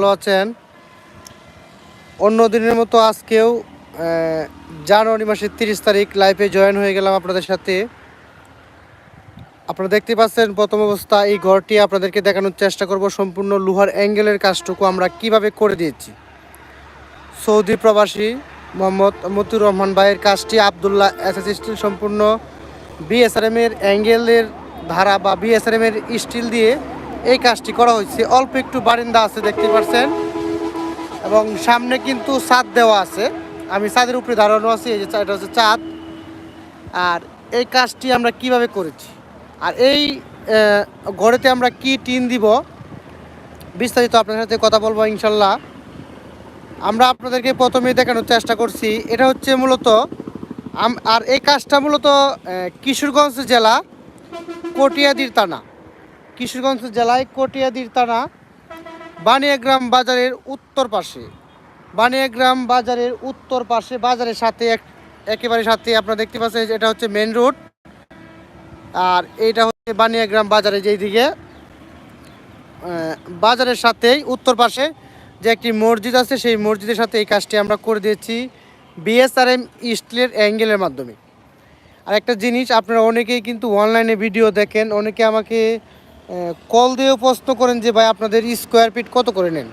ভালো আছেন অন্য দিনের মতো আজকেও জানুয়ারি মাসের তিরিশ তারিখ লাইভে জয়েন হয়ে গেলাম আপনাদের সাথে। আপনারা দেখতে পাচ্ছেন প্রথম অবস্থা, এই ঘরটি আপনাদেরকে দেখানোর চেষ্টা করব সম্পূর্ণ লোহার অ্যাঙ্গেলের কাজটুকু আমরা কীভাবে করে দিয়েছি। সৌদি প্রবাসী মোহাম্মদ মতিউর রহমান ভাইয়ের কাজটি আবদুল্লাহ এসএস স্টিল সম্পূর্ণ বিএসআরএম এর অ্যাঙ্গেলের ধারা বা বিএসআরএম এর স্টিল দিয়ে এই কাজটি করা হয়েছে। অল্প একটু বারিন্দা আছে, দেখতে পাচ্ছেন এবং সামনে কিন্তু ছাদ দেওয়া আছে। আমি ছাদের উপরে দাঁড়ানো আছি, এই যে এটা হচ্ছে চাঁদ। আর এই কাজটি আমরা কীভাবে করেছি? আর এই ঘরেতে আমরা কি টিন দিব? বিস্তারিত আপনার সাথে কথা বলব ইনশাল্লাহ। আমরা আপনাদেরকে প্রথমেই দেখানোর চেষ্টা করছি। এটা হচ্ছে মূলত আর এই কাজটা মূলত কিশোরগঞ্জ জেলা কটিয়াদির থানা। কিশোরগঞ্জ জেলায় কটিয়াদির থানা, বানিয়াগ্রাম বাজারের উত্তর পাশে। বানিয়াগ্রাম বাজারের উত্তর পাশে, বাজারের সাথে এক, একেবারে সাথে আপনারা দেখতে পাচ্ছেন এটা হচ্ছে মেন রোড আর এটা হচ্ছে বানিয়াগ্রাম বাজারে যেই দিকে বাজারের সাথেই উত্তর পাশে যে একটি মসজিদ আছে, সেই মসজিদের সাথে এই কাজটি আমরা করে দিয়েছি বিএসআরএম স্টিলের অ্যাঙ্গেলের মাধ্যমে। আর একটা জিনিস, আপনারা অনেকেই কিন্তু অনলাইনে ভিডিও দেখেন, অনেকে আমাকে কল দিয়েও প্রশ্ন করেন যে, ভাই, আপনাদের স্কোয়ার ফিট কত করে নেন?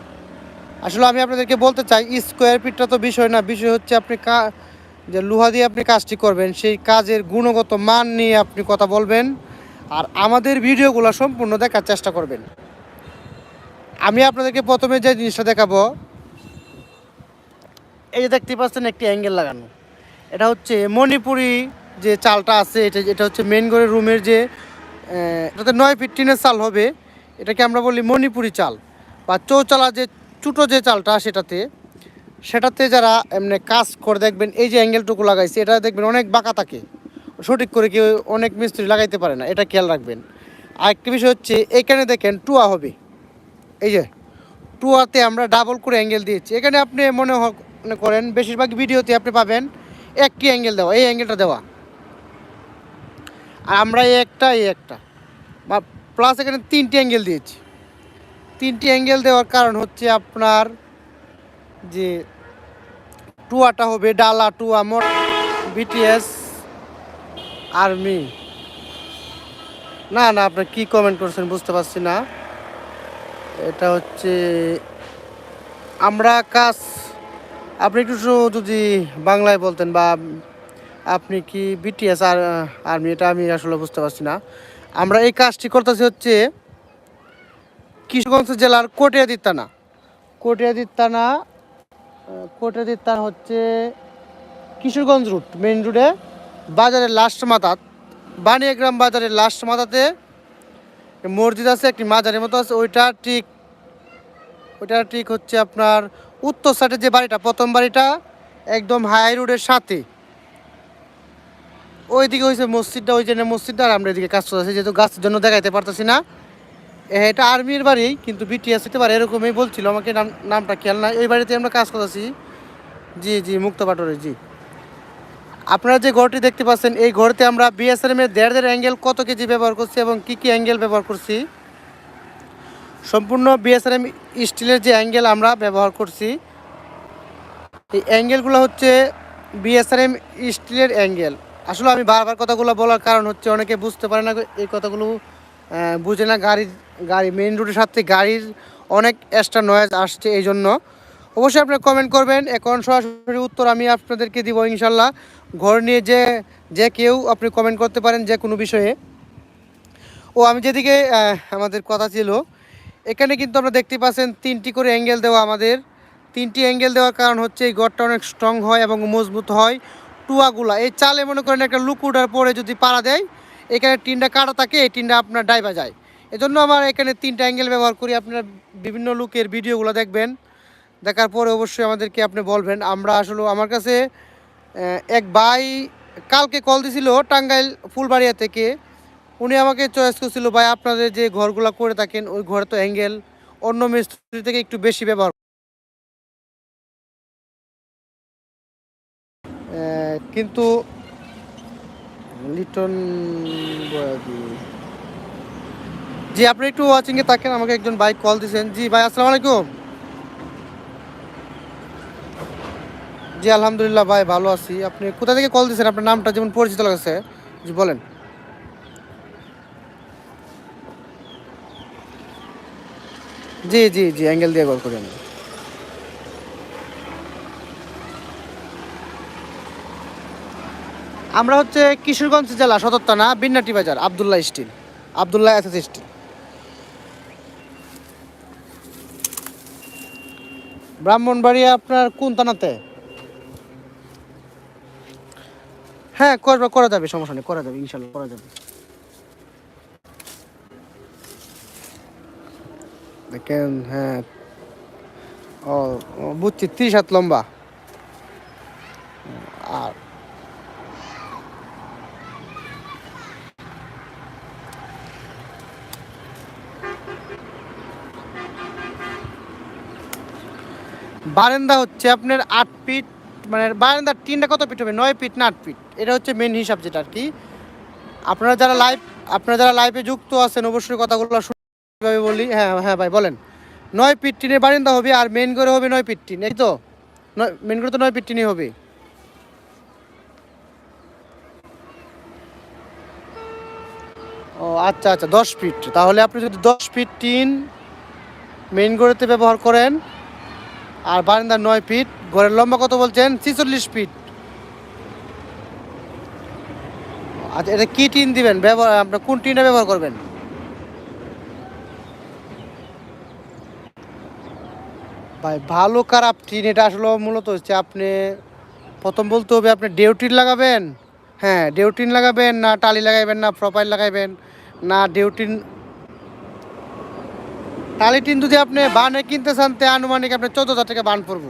আসলে আমি আপনাদেরকে বলতে চাই স্কোয়ার ফিটটা তো বিষয় না। বিষয় হচ্ছে আপনি কা, যে লোহা দিয়ে আপনি কাজটি করবেন, সেই কাজের গুণগত মান নিয়ে আপনি কথা বলবেন আর আমাদের ভিডিওগুলো সম্পূর্ণ দেখার চেষ্টা করবেন। আমি আপনাদেরকে প্রথমে যে জিনিসটা দেখাবো, এই যে দেখতে পাচ্ছেন একটি অ্যাঙ্গেল লাগানো। এটা হচ্ছে মণিপুরি যে চালটা আছে, এটা এটা হচ্ছে মেন ঘরের রুমের যে এটাতে নয় ফিট টিনের চাল হবে। এটাকে আমরা বলি মণিপুরি চাল বা চৌচালা যে চুটো যে চালটা সেটাতে। সেটাতে যারা এমনি কাজ করে দেখবেন, এই যে অ্যাঙ্গেলটুকু লাগাইছে, এটা দেখবেন অনেক বাঁকা থাকে। সঠিক করে কেউ অনেক মিস্ত্রি লাগাইতে পারে না, এটা খেয়াল রাখবেন। আরেকটি বিষয় হচ্ছে, এখানে দেখেন টুয়া হবে। এই যে, টুয়াতে আমরা ডাবল করে অ্যাঙ্গেল দিয়েছি। এখানে আপনি মনে মনে করেন বেশিরভাগ ভিডিওতে আপনি পাবেন একটি অ্যাঙ্গেল দেওয়া, এই অ্যাঙ্গেলটা দেওয়া। আর আমরা একটা, এই একটা। বা প্লাস এখানে তিনটি অ্যাঙ্গেল দিয়েছি। তিনটি অ্যাঙ্গেল দেওয়ার কারণ হচ্ছে আপনার যে টুয়াটা হবে ডালা টুয়া মোট বিটিএস আর্মি না না, আপনি কি কমেন্ট করছেন বুঝতে পারছি না। এটা হচ্ছে আমরা কাজ আপনি একটু যদি বাংলায় বলতেন বা আপনি কি বিটিএস আর আর্মি এটা আমি আসলে বুঝতে পারছি না। আমরা এই কাজটি করতেছি হচ্ছে কিশোরগঞ্জ জেলার কোটিয়াদির থানা কোটিয়াদির হচ্ছে কিশোরগঞ্জ রুট মেন রুটে বাজারের লাস্ট মাথাত বানিয়াগ্রাম বাজারের লাস্ট মাথাতে মসজিদ আছে, একটি মাজারের মতো আছে, ওইটা ঠিক ওইটা ঠিক হচ্ছে আপনার উত্তর সাইডের যে বাড়িটা, প্রথম বাড়িটা একদম হাই রোডের সাথে। ওইদিকে হয়েছে মসজিদটা, ওই জন্য মসজিদটা আর আমরা এদিকে কাজ করতেছি, যেহেতু গাছের জন্য দেখাইতে পারতেছি না। এটা আর্মির বাড়ি, কিন্তু বিটিএস হতে পারে, এরকমই বলছিল, আমাকে নাম, নামটা খেয়াল নাই। এই বাড়িতে আমরা কাজ করতেছি। জি জি, মুক্ত পাটরে, জি। আপনারা যে ঘরটি দেখতে পাচ্ছেন, এই ঘরতে আমরা বিএসএম এর দেড় দেড় অ্যাঙ্গেল কত কেজি ব্যবহার করছি এবং কি কি অ্যাঙ্গেল ব্যবহার করছি। সম্পূর্ণ বিএসএম স্টিলের যে অ্যাঙ্গেল আমরা ব্যবহার করছি, এই অ্যাঙ্গেলগুলো হচ্ছে বিএসআরএম স্টিলের অ্যাঙ্গেল আসলে আমি বারবার কথাগুলো বলার কারণ হচ্ছে অনেকে বুঝতে পারে না এই কথাগুলো বুঝে না গাড়ির, গাড়ি মেইন রোডের সাথে গাড়ির অনেক এক্সট্রা নয়েজ আসছে এই জন্য অবশ্যই আপনি কমেন্ট করবেন। এখন সরাসরি উত্তর আমি আপনাদেরকে দিব ইনশাল্লাহ। ঘর নিয়ে যে যে কেউ আপনি কমেন্ট করতে পারেন যে কোনো বিষয়ে। ও, আমি যেদিকে আমাদের কথা ছিল, এখানে কিন্তু আমরা দেখতে পাচ্ছেন তিনটি করে অ্যাঙ্গেল দেওয়া আমাদের। তিনটি অ্যাঙ্গেল দেওয়ার কারণ হচ্ছে এই গড়টা অনেক স্ট্রং হয় এবং মজবুত হয়। টুয়াগুলা। এই চালে মনে করেন একটা লুক উঠার পরে যদি পাড়া দেয়, এখানে টিনটা কাটা থাকে, এই টিনটা আপনার ডাইবা যায়। এজন্য আমার এখানে তিনটা অ্যাঙ্গেল ব্যবহার করি। আপনারা বিভিন্ন লুকের ভিডিওগুলো দেখবেন। দেখার পরে অবশ্যই আমাদেরকে আপনি বলবেন। আমরা আসলে আমার কাছে এক ভাই কালকে কল দিছিল টাঙ্গাইল ফুলবাড়িয়া থেকে। উনি আমাকে চয়েস করছিল, ভাই, আপনাদের যে ঘরগুলো করে থাকেন, ওই ঘরে তো অ্যাঙ্গেল, অন্য মিস্ত্রি থেকে একটু বেশি ব্যবহার কিন্তু লিটন বয়াদি। জি, আপনি একটু ওয়াচিংয়ে থাকেন, আমাকে একজন ভাই কল দিয়েছেন জি, ভাই, আসসালামু আলাইকুম। জি, আলহামদুলিল্লাহ, ভাই, ভালো আছি। আপনি কোথা থেকে কল দিয়েছেন আপনার নামটা যেমন পরিচিত লাগছে। জি, বলেন। জি জি জি অ্যাঙ্গেল দিয়ে কল করি আমি। আমরা হচ্ছে কিশোরগঞ্জ জেলা সদর থানা বিন্নাটি বাজার Abdullah steel. Abdullah S S steel. Brahmanbaria আপনার কোন থানাতে? হ্যাঁ করবে করা যাবে সমস্যা নেই করা যাবে ইনশাল্লাহ করা যাবে। দেখেন হ্যাঁ। ও ও, বুঝছি ত্রিশ হাত লম্বা। বারান্দা হচ্ছে আপনার আট ফিট মানে বারান্দার টিনটা কত ফিট হবে? নয় ফিট না আট ফিট? এটা হচ্ছে মেন হিসাব যেটা আর কি। আপনারা যারা লাইভ আপনারা যারা লাইভে যুক্ত আছেন, অবশ্যই কথাগুলো শুনভাবে বলি হ্যাঁ হ্যাঁ ভাই, বলেন। নয় ফিট টিনের বারান্দা হবে আর মেন করে হবে নয় ফিট টিন, এই তো? নয় মেন করে তো নয় ফিট টিনই হবে। ও আচ্ছা আচ্ছা দশ ফিট। তাহলে আপনি যদি দশ ফিট টিন মেন গড়েতে ব্যবহার করেন আর বারান্দার নয় ফিট, ঘরের লম্বা কত বলছেন? ছিচল্লিশ ফিট। আচ্ছা এটা কি টিন দিবেন? ব্যবহার, আপনার কোন টিনটা ব্যবহার করবেন? ভাই, ভালো খারাপ টিন, এটা আসলে মূলত হচ্ছে আপনি প্রথম বলতে হবে, আপনি ডেউটিন লাগাবেন হ্যাঁ ডেউটিন লাগাবেন, না টালি লাগাইবেন, না প্রপাইল লাগাইবেন, না ডেউটিন টালি টিন যদি আপনি বানে কিনতে চান, তে আনুমানিক আপনি চোদ্দ হাজার টাকা বান পড়ব।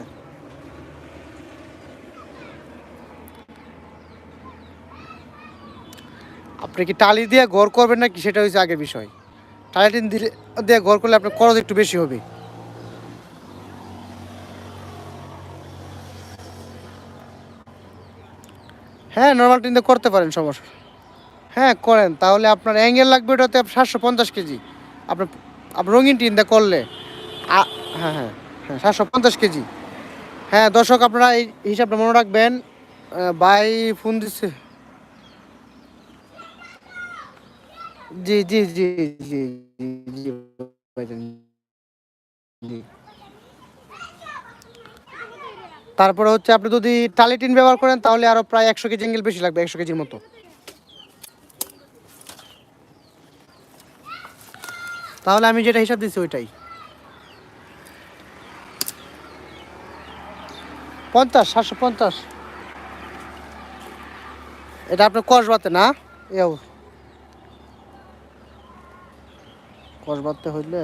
আপনি কি টালি দিয়ে ঘর করবেন নাকি? সেটা হচ্ছে আগের বিষয়। টালি টিন দিলে দিয়ে ঘর করলে আপনার খরচ একটু বেশি হবে। হ্যাঁ নর্মাল টিন দিয়ে করতে পারেন, সমস্যা। হ্যাঁ করেন। তাহলে আপনার অ্যাঙ্গেল লাগবে ওটাতে সাতশো পঞ্চাশ কেজি। আপনার আপনার রঙিন টিন দিয়ে করলে। হ্যাঁ হ্যাঁ হ্যাঁ সাতশো পঞ্চাশ কেজি। হ্যাঁ দর্শক, আপনারা এই হিসাবটা মনে রাখবেন ভাই ফোন দিচ্ছে জি জি জি জি জি জি তারপরে হচ্ছে আপনি যদি টালিটিন ব্যবহার করেন, তাহলে আরও প্রায় একশো কেজি অ্যাঙ্গেল বেশি লাগবে, একশো কেজির মতো। তাহলে আমি যেটা হিসাব দিচ্ছি ওইটাই। পঞ্চাশ, সাতশো পঞ্চাশ। এটা আপনার কসবাতে না? এও। কসবাতে হইলে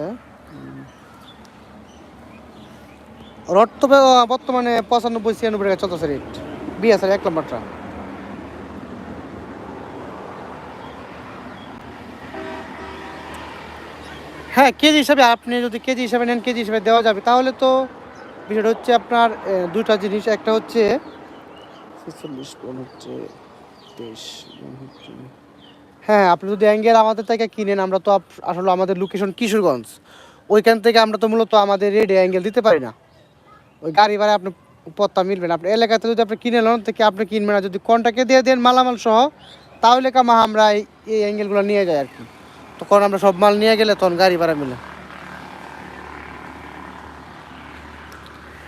রড তো বর্তমানে পঁচানব্বই ছিয়ানব্বই টাকা চলতেছে রেট আছে এক নম্বরটা। হ্যাঁ কেজি হিসাবে আপনি যদি কেজি হিসাবে নেন, কেজি হিসাবে দেওয়া যাবে। তাহলে তো বিষয়টা হচ্ছে আপনার দুটা জিনিস। একটা হচ্ছে হ্যাঁ আপনি যদি অ্যাঙ্গেল আমাদের থেকে কিনেন, আমরা তো আসলে আমাদের লোকেশন কিশোরগঞ্জ। ওইখান থেকে আমরা তো মূলত আমাদের রেডি অ্যাঙ্গেল দিতে পারি না। ওই গাড়ি ভাড়া আপনি পত্তা মিলবে না। আপনার এলাকাতে যদি আপনি কিনে নেন থেকে আপনি কিনবেন না? যদি কন্টাক্টে দিয়ে দেন মালামাল সহ, তাহলে কামা আমরা এই অ্যাঙ্গেলগুলো নিয়ে যাই আর কি। তখন আমরা সব মাল নিয়ে গেলে তখন গাড়ি ভাড়া মিলে।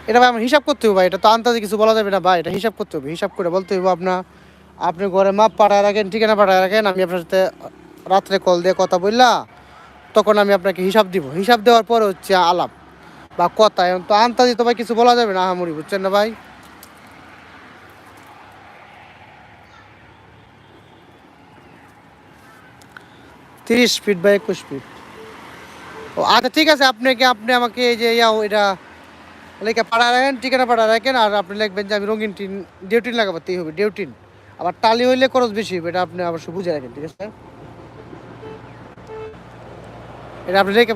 এটা ভাই, আমার হিসাব করতে হবে ভাই, এটা তো আন্তাজে কিছু বলা যাবে না ভাই, এটা হিসাব করতে হবে, হিসাব করে বলতে হবে আপনার আপনি ঘরে মাপ পাঠায় রাখেন, ঠিকানা পাঠায় রাখেন, আমি আপনার সাথে রাত্রে কল দিয়ে কথা বললা, তখন আমি আপনাকে হিসাব দিব। হিসাব দেওয়ার পরে হচ্ছে আলাপ বা কথা, এখন তো আন্তাজি তো ভাই কিছু বলা যাবে না আহামরি, বুঝছেন না ভাই? তিরিশ ফিট বা একুশ ফিট ও আচ্ছা ঠিক আছে আপনাকে আপনি আমাকে এই যে ইয়াও এটা লেখা পাড়া রাখেন, ঠিকানা পাড়া রাখেন, আর আপনি লিখবেন যে আমি রঙিন টিন, ডিউটিন লাগাবাতেই হবে, ডিউটিন। আবার টালি হইলে খরচ বেশি হবে, এটা আপনি অবশ্যই বুঝে রাখেন, ঠিক আছে? এটা আপনি রেখে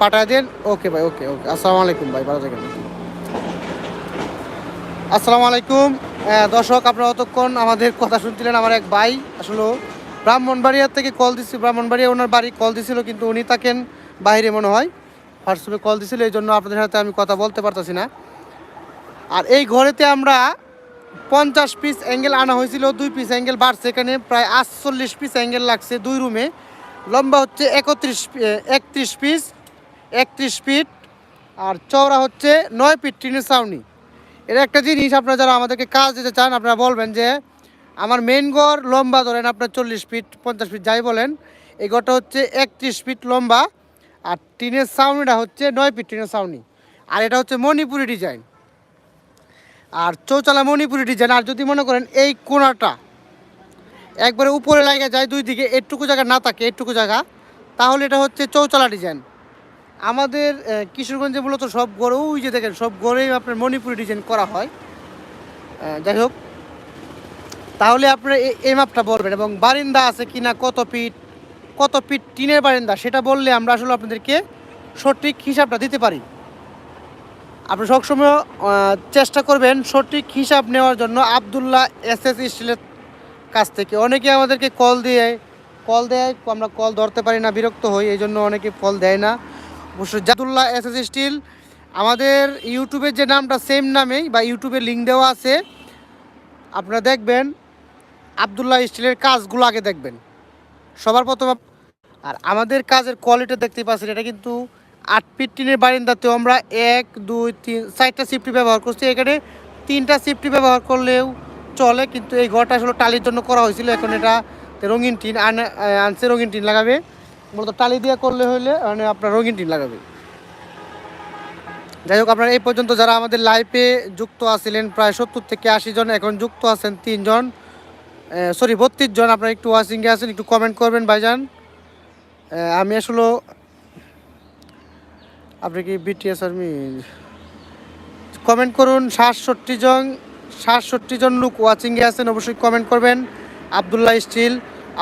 পাঠায় দেন, ওকে ভাই, ওকে ওকে, আসসালামু আলাইকুম ভাই, ভালো থাকেন। আসসালামু আলাইকুম। দর্শক, আপনারা অতক্ষণ আমাদের কথা শুনছিলেন, আমার এক ভাই, আসলে ব্রাহ্মণবাড়িয়া থেকে কল দিচ্ছি ব্রাহ্মণবাড়িয়া ওনার বাড়ি কল দিছিল, কিন্তু উনি থাকেন বাইরে মনে হয়। হোয়াটসঅ্যাপে কল দিছিল, এই জন্য আপনাদের সাথে আমি কথা বলতে পারতেছি না। আর এই ঘরেতে আমরা পঞ্চাশ পিস অ্যাঙ্গেল আনা হয়েছিল, দুই পিস অ্যাঙ্গেল বাড়ছে এখানে, প্রায় আটচল্লিশ পিস অ্যাঙ্গেল লাগছে দুই রুমে। লম্বা হচ্ছে একত্রিশ একত্রিশ পিস একত্রিশ ফিট আর চওড়া হচ্ছে নয় ফিট টিনের ছাউনি। এটা একটা জিনিস, আপনারা যারা আমাদেরকে কাজ দিতে চান, আপনারা বলবেন যে আমার মেন গড় লম্বা, ধরেন আপনার চল্লিশ ফিট পঞ্চাশ ফিট যাই বলেন, এই গড়টা হচ্ছে একত্রিশ ফিট লম্বা, আর টিনের সাউনিটা হচ্ছে নয় ফিট টিনের ছাউনি, আর এটা হচ্ছে মণিপুরি ডিজাইন আর চৌচালা মণিপুরি ডিজাইন আর যদি মনে করেন এই কোনাটা, একবারে উপরে লাগা যায়, দুই দিকে এটুকু জায়গা না থাকে, এটুকু জায়গা, তাহলে এটা হচ্ছে চৌচালা ডিজাইন আমাদের কিশোরগঞ্জে মূলত সব গড়ে ওই যে দেখেন, সব গড়েই আপনার মণিপুরি ডিজাইন করা হয়। যাই হোক তাহলে আপনারা এই মাপটা বলবেন এবং বারিন্দা আছে কিনা, কত ফিট কত ফিট টিনের বারিন্দা, সেটা বললে আমরা আসলে আপনাদেরকে সঠিক হিসাবটা দিতে পারি। আপনি সবসময় চেষ্টা করবেন সঠিক হিসাব নেওয়ার জন্য আবদুল্লাহ এস এস স্টিলের কাছ থেকে। অনেকে আমাদেরকে কল দিয়ে, কল দেয়, আমরা কল ধরতে পারি না, বিরক্ত হই, এই জন্য অনেকে কল দেয় না। অবশ্যই জাদুল্লাহ এস এস স্টিল, আমাদের ইউটিউবের যে নামটা সেম নামেই বা ইউটিউবে লিঙ্ক দেওয়া আছে। আপনারা দেখবেন আবদুল্লাহ স্টিলের কাজগুলো আগে দেখবেন। সবার প্রথম আর আমাদের কাজের কোয়ালিটি দেখতে পাচ্ছেন, এটা কিন্তু আট ফিট টিনের বারিন্দাতেও আমরা এক, দুই, তিন, চারটা সিফটি ব্যবহার করছি। এখানে তিনটা সিফটি ব্যবহার করলেও চলে, কিন্তু এই ঘরটা আসলে টালির জন্য করা হয়েছিল। এখন এটা রঙিন টিন আনে- আনছে রঙিন টিন লাগাবে। মূলত টালি দিয়ে করলে হলে মানে আপনার রঙিন টিন লাগাবে। যাই হোক, আপনারা এই পর্যন্ত যারা আমাদের লাইফে যুক্ত আছিলেন, প্রায় সত্তর থেকে আশি জন, এখন যুক্ত আছেন তিনজন। সরি বত্রিশ জন আপনারা একটু ওয়াচিংয়ে আছেন, একটু কমেন্ট করবেন ভাইজান। আমি আসলে, আপনি কি বিটিএস আর্মি কমেন্ট করুন, সাতষট্টি জন সাতষট্টি জন লোক ওয়াচিংয়ে আছেন, অবশ্যই কমেন্ট করবেন। আবদুল্লাহ স্টিল,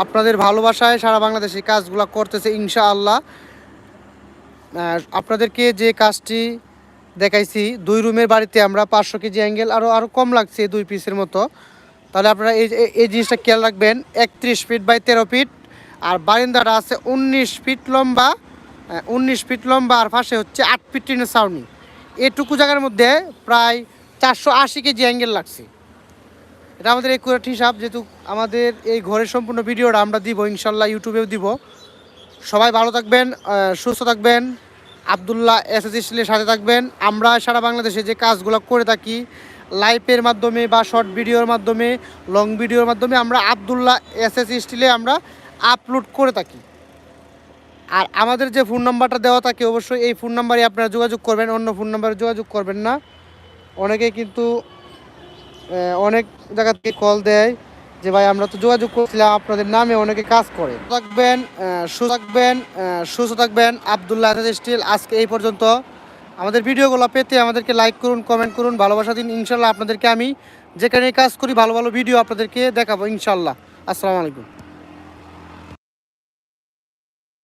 আপনাদের ভালোবাসায় সারা বাংলাদেশে কাজগুলো করতেছে, ইনশাআল্লাহ। আর আপনাদেরকে যে কাজটি দেখাইছি, দুই রুমের বাড়িতে আমরা পাঁচশো কেজি অ্যাঙ্গেল আরও আরও কম লাগছে, দুই পিসের মতো। তাহলে আপনারা এই এই- এই জিনিসটা খেয়াল রাখবেন, একত্রিশ ফিট বাই তেরো ফিট আর বারিন্দাটা আছে উনিশ ফিট লম্বা উনিশ ফিট লম্বা, আর পাশে হচ্ছে আট ফিট টিনের ছাউনি। এটুকু জায়গার মধ্যে প্রায় চারশো আশি কেজি অ্যাঙ্গেল লাগছে। এটা আমাদের একুরেট হিসাব, যেহেতু আমাদের এই ঘরের সম্পূর্ণ ভিডিওটা আমরা দিব, ইনশাল্লাহ ইউটিউবেও দিব। সবাই ভালো থাকবেন সুস্থ থাকবেন, আবদুল্লাহ এস এস সাথে থাকবেন। আমরা সারা বাংলাদেশে যে কাজগুলো করে থাকি লাইভের মাধ্যমে বা শর্ট ভিডিওর মাধ্যমে, লং ভিডিওর মাধ্যমে আমরা আবদুল্লাহ এস এস স্টিলে আমরা আপলোড করে থাকি। আর আমাদের যে ফোন নাম্বারটা দেওয়া থাকে, অবশ্যই এই ফোন নাম্বারে আপনারা যোগাযোগ করবেন, অন্য ফোন নাম্বারে যোগাযোগ করবেন না। অনেকে কিন্তু অনেক জায়গা থেকে কল দেয় যে, ভাই, আমরা তো যোগাযোগ করছিলাম, আপনাদের নামে অনেকে কাজ করে। থাকবেন সুস্থ থাকবেন সুস্থ থাকবেন, আবদুল্লাহ স্টিল, আজকে এই পর্যন্ত। আমাদের ভিডিওগুলো পেতে আমাদেরকে লাইক করুন কমেন্ট করুন, ভালোবাসা দিন। ইনশাল্লাহ আপনাদেরকে আমি যেখানে কাজ করি, ভালো ভালো ভিডিও আপনাদেরকে দেখাবো ইনশাল্লাহ। আসসালামু আলাইকুম।